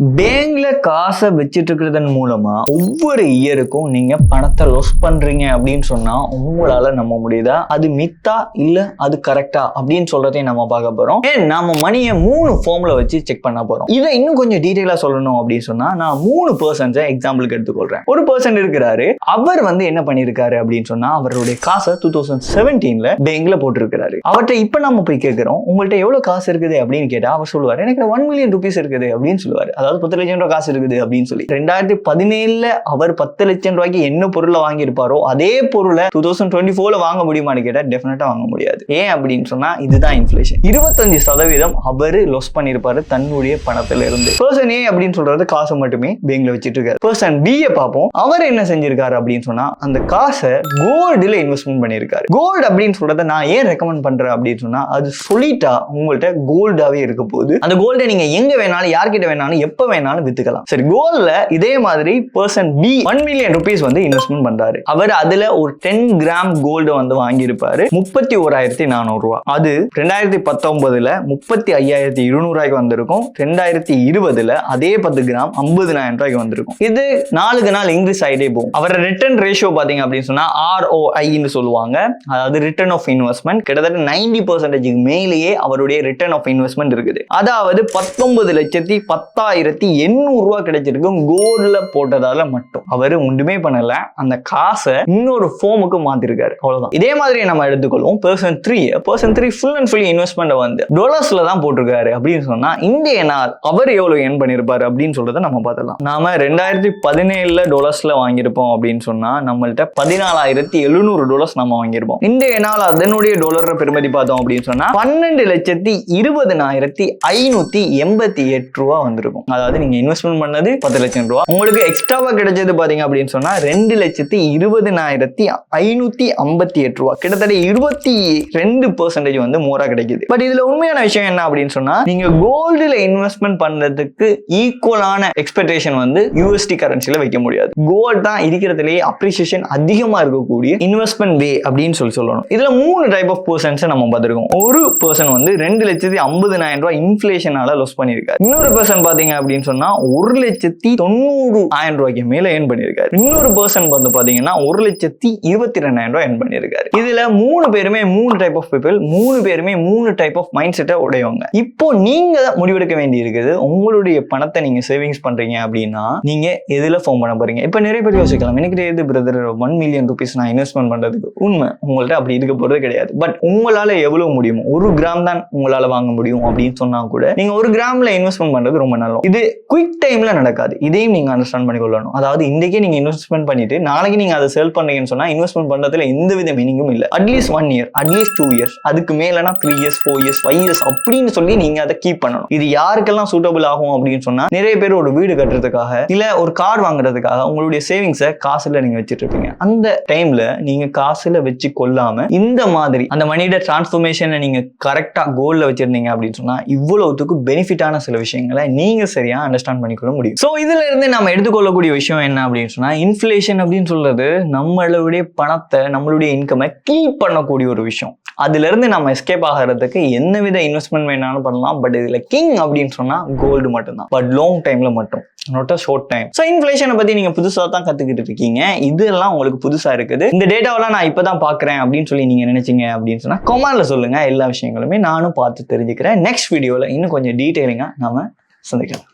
Bem சேவிங்ல காசை வச்சுட்டு இருக்கிறதன் மூலமா ஒவ்வொரு இயருக்கும் நீங்க பணத்தை லாஸ் பண்றீங்க அப்படின்னு சொன்னா உங்களால நம்ப முடியுதா? அது மித்தா இல்ல அது கரெக்டா அப்படின்னு சொல்றதையும் நம்ம பார்க்க போறோம். ஏன் நாம மணியை மூணு ஃபார்ம்ல வச்சு செக் பண்ண போறோம். இதை இன்னும் கொஞ்சம் டீட்டெயிலா சொல்லணும் அப்படின்னு சொன்னா நான் மூணு பர்சன்ஸை எக்ஸாம்பிளுக்கு எடுத்துக்கொள்றேன். ஒரு பர்சன் இருக்கிறாரு. அவர் வந்து என்ன பண்ணிருக்காரு அப்படின்னு சொன்னா அவருடைய காசை டூ தௌசண்ட் செவன்டீன்ல பேங்க்ல போட்டிருக்கிறாரு. அவர்கிட்ட இப்ப நம்ம போய் கேட்கிறோம் உங்கள்கிட்ட எவ்வளவு காசு இருக்குது? அப்படின்னு கேட்டா அவர் சொல்லுவார் எனக்கு ஒன் மில்லியன் ருபீஸ் இருக்குது. அப்படின்னு சொல்லுவார். அதாவது பத்து லட்சம் ரூபாய் காசு இருக்குது அப்படின்னு சொல்லி. ரெண்டாயிரத்தி பதினேழுல அவர் பத்து லட்சம் ரூபாய்க்கு என்ன பொருளை வாங்கியிருப்பாரோ அதே பொருளை டூ தௌசண்ட் டுவெண்ட்டி ஃபோர்ல வாங்க முடியுமான்னு கேட்டா டெஃபினட்டா வாங்க முடியாது. ஏன் அப்படின்னு சொன்னா இதுதான் இன்ஃபிளேஷன் இருபத்தஞ்சு சதவீதம் அவர் லொஸ் பண்ணியிருப்பாரு தன்னுடைய பணத்துல இருந்து பர்சன் ஏ அப்படின்னு சொல்றது காசு மட்டுமே பேங்க்ல வச்சுட்டு இருக்காரு பர்சன் பி பார்ப்போம். அவர் என்ன செஞ்சிருக்காரு அப்படின்னு சொன்னா அந்த காசை கோல்டுல இன்வெஸ்ட்மெண்ட் பண்ணியிருக்காரு. கோல்டு அப்படின்னு சொல்றத நான் ஏன் ரெக்கமெண்ட் பண்றேன் அப்படின்னு சொன்னா அது சொல்லிட்டா உங்கள்கிட்ட கோல்டாவே இருக்க போகுது. அந்த கோல்டை நீங்க எங்க வேணாலும் யார்கிட்ட வேணாலும் எப்ப வேணாலும் எடுத்துக்கலாம். சரி கோல்ட்ல இதே மாதிரி person B one million rupees வந்து இன்வெஸ்ட்மெண்ட் பண்றாரு. அவர் அதுல ஒரு டென் கிராம் கோல்டு வந்து வாங்கியிருப்பாரு. முப்பத்தி ஓராயிரத்தி நானூறு ரூபாய் அது ரெண்டாயிரத்தி பத்தொன்பதுல முப்பத்தி ஐயாயிரத்தி இருநூறு ரூபாய்க்கு வந்திருக்கும். ரெண்டாயிரத்தி இருபதுல அதே பத்து கிராம் ஐம்பதுனாயிரம் ரூபாய்க்கு வந்திருக்கும். இது நாளுக்கு நாள் இன்க்ரீஸ் ஆகிட்டே போகும். அவர் ரிட்டர்ன் ரேஷியோ பாத்தீங்க அப்படின்னு சொன்னா ஆர்ஓஐன்னு சொல்லுவாங்க. அதாவது ரிட்டர்ன் ஆஃப் இன்வெஸ்ட்மெண்ட் கிட்டத்தட்ட நைன்டி பர்சன்டேஜுக்கு மேலேயே அவருடைய ரிட்டர்ன் ஆஃப் இன்வெஸ்ட்மெண்ட் இருக்குது. அதாவது பத்தொன்பது லட்சத்தி பத்தாயிரத்தி எண்ணூறு ரூபாய் கிடைச்சிருக்கும் கோல்ட்ல போட்டதால மட்டும். அவர் ஒன்றுமே பண்ணல. அந்த காசை இன்னொரு ஃபோமுக்கு மாத்திருக்காரு. அவ்வளவுதான். இதே மாதிரி நம்ம எடுத்துக்கொள்வோம். Person three person three full and full investment வந்து டாலர்ஸ்ல தான் போட்டிருக்காரு அப்படின்னு சொன்னா இந்திய நாள் அவர் எவ்வளவு ஏர்ன் பண்ணிருப்பாரு அப்படின்னு சொல்றதை நம்ம பார்த்துக்கலாம் நாம ரெண்டாயிரத்தி பதினேழுல டாலர்ஸ்ல வாங்கியிருப்போம் அப்படின்னு சொன்னா நம்மள்ட்ட பதினாலாயிரத்தி எழுநூறு டாலர்ஸ் நம்ம வாங்கியிருப்போம். இந்திய நாள் அதனுடைய டாலர் பெருமதி பார்த்தோம் அப்படின்னு சொன்னா பன்னெண்டு லட்சத்தி இருபதனாயிரத்தி ஐநூத்தி எண்பத்தி எட்டு ரூபா வந்திருக்கும். அதாவது நீங்க இன்வெஸ்ட்மெண்ட் பண்ணது பத்து லட்சம் ரூபா. உங்களுக்கு எக்ஸ்ட்ராவா கிடைச்சது பாத்தீங்க அப்படின்னு சொன்னா ரெண்டு லட்சத்தி இருபதினாயிரத்தி ஐநூத்தி ஐம்பத்தி எட்டு ரூபா. கிட்டத்தட்ட இருபத்தி ரெண்டு பெர்சன்டேஜ் வந்து மோரா கிடைக்குது. பட் இதுல உண்மையான விஷயம் என்ன அப்படின்னு சொன்னா நீங்க கோல்டுல இன்வெஸ்ட்மெண்ட் பண்றதுக்கு ஈக்குவலான எக்ஸ்பெக்டேஷன் வந்து யூஎஸ்டி கரன்சில வைக்க முடியாது. கோல்ட் தான் இருக்கிறதுலேயே அப்ரிசியேஷன் அதிகமா இருக்கக்கூடிய இன்வெஸ்ட்மெண்ட் வே அப்படின்னு சொல்லி சொல்லணும். இதுல மூணு டைப் ஆஃப் பர்சன்ஸ் நம்ம பார்த்திருக்கோம். ஒரு பர்சன் வந்து ரெண்டு லட்சத்தி ஐம்பதினாயிரம் ரூபாய் இன்ஃபிளேஷனால லாஸ் பண்ணியிருக்காரு. இன்னொரு பர்சன் பாத்தீங்க அப்படின்னு சொன்னா ஒரு லட்சத்தி தொண்ணூறு ஆயிரம் ரூபாய்க்கு மேல ஏர்ன் பண்ணியிருக்காரு. இன்னொரு பர்சன் வந்து பாத்தீங்கன்னா ஒரு லட்சத்தி இருபத்தி ரெண்டாயிரம் ரூபாய் ஏர்ன் பண்ணியிருக்காரு. இதுல மூணு பேருமே மூணு டைப் ஆஃப் பீப்பிள் மூணு பேருமே மூணு டைப் ஆஃப் மைண்ட் செட்டை உடையவங்க. இப்போ நீங்க முடிவெடுக்க வேண்டி இருக்குது உங்களுடைய பணத்தை நீங்க சேவிங்ஸ் பண்றீங்க அப்படின்னா நீங்க எதுல ஃபோன் பண்ண போறீங்க? இப்போ நிறைய பேர் யோசிக்கலாம் எனக்கு எது பிரதர் ஒன் மில்லியன் ருபீஸ் நான் இன்வெஸ்ட்மெண்ட் பண்றதுக்கு. உண்மை உங்கள்ட்ட அப்படி இருக்க போறது கிடையாது. பட் உங்களால எவ்வளவு முடியுமோ? ஒரு கிராம் தான் உங்களால வாங்க முடியும் அப்படின்னு சொன்னா கூட நீங்க ஒரு கிராம்ல இன்வெஸ்ட்மெண்ட் பண்றது ரொம்ப நல்லது. இது குயிக் டைமில் நடக்காது. இதையும் நீங்கள் அண்டர்ஸ்டாண்ட் பண்ணிக்கொள்ளணும். அதாவது இன்றைக்கே நீங்கள் இன்வெஸ்ட்மெண்ட் பண்ணிட்டு நாளைக்கு நீங்கள் அதை செல் பண்ணுறீங்கன்னு சொன்னால் இன்வெஸ்ட்மெண்ட் பண்ணுறதுல எந்த வித மீனிங்கும் இல்லை at least one year at least two years அதுக்கு மேலனா three years four years five years அப்படின்னு சொல்லி நீங்கள் அதை கீப் பண்ணணும். இது யாருக்கெல்லாம் சூட்டபிள் ஆகும் அப்படின்னு சொன்னால் நிறைய பேர் ஒரு வீடு கட்டுறதுக்காக இல்லை ஒரு கார் வாங்குறதுக்காக உங்களுடைய சேவிங்ஸை காசுல நீங்கள் வச்சுட்டு இருப்பீங்க. அந்த டைமில் நீங்கள் காசுல வச்சு கொள்ளாம இந்த மாதிரி அந்த மணியோட டிரான்ஸ்ஃபர்மேஷனை நீங்கள் கரெக்டாக கோலில் வச்சிருந்தீங்க அப்படின்னு சொன்னால் இவ்வளவுத்துக்கு பெனிஃபிட்டான சில விஷயங்களை நீங்கள் சரியாக அண்டர்ஸ்டாண்ட் பண்ணிக்கொள்ள முடியும். ஸோ இதுல இருந்து நம்ம எடுத்துக்கொள்ளக்கூடிய விஷயம் என்ன அப்படின்னு சொன்னா இன்ஃபிளேஷன் அப்படின்னு சொல்றது நம்மளுடைய பணத்தை நம்மளுடைய இன்கமை கீப் பண்ணக்கூடிய ஒரு விஷயம். அதுல இருந்து நம்ம எஸ்கேப் ஆகிறதுக்கு என்ன வித இன்வெஸ்ட்மெண்ட் வேணாலும் பண்ணலாம். பட் இதுல கிங் அப்படின்னு சொன்னா கோல்டு மட்டும்தான். பட் லாங் டைம்ல மட்டும். Not a short time so இன்ஃபிளேஷனை பத்தி நீங்க புதுசாக தான் கத்துக்கிட்டு இருக்கீங்க. இதெல்லாம் உங்களுக்கு புதுசா இருக்குது. இந்த டேட்டாவெல்லாம் நான் இப்பதான் பாக்குறேன் அப்படின்னு சொல்லி நீங்க நினைச்சீங்க அப்படின்னு சொன்னா கொமான்ல சொல்லுங்க. எல்லா விஷயங்களுமே நானும் பார்த்து தெரிஞ்சுக்கிறேன். நெக்ஸ்ட் வீடியோல இன்னும் கொஞ்சம் டீட்டெயிலிங்காக நம்ம சந்திக்கலாம்.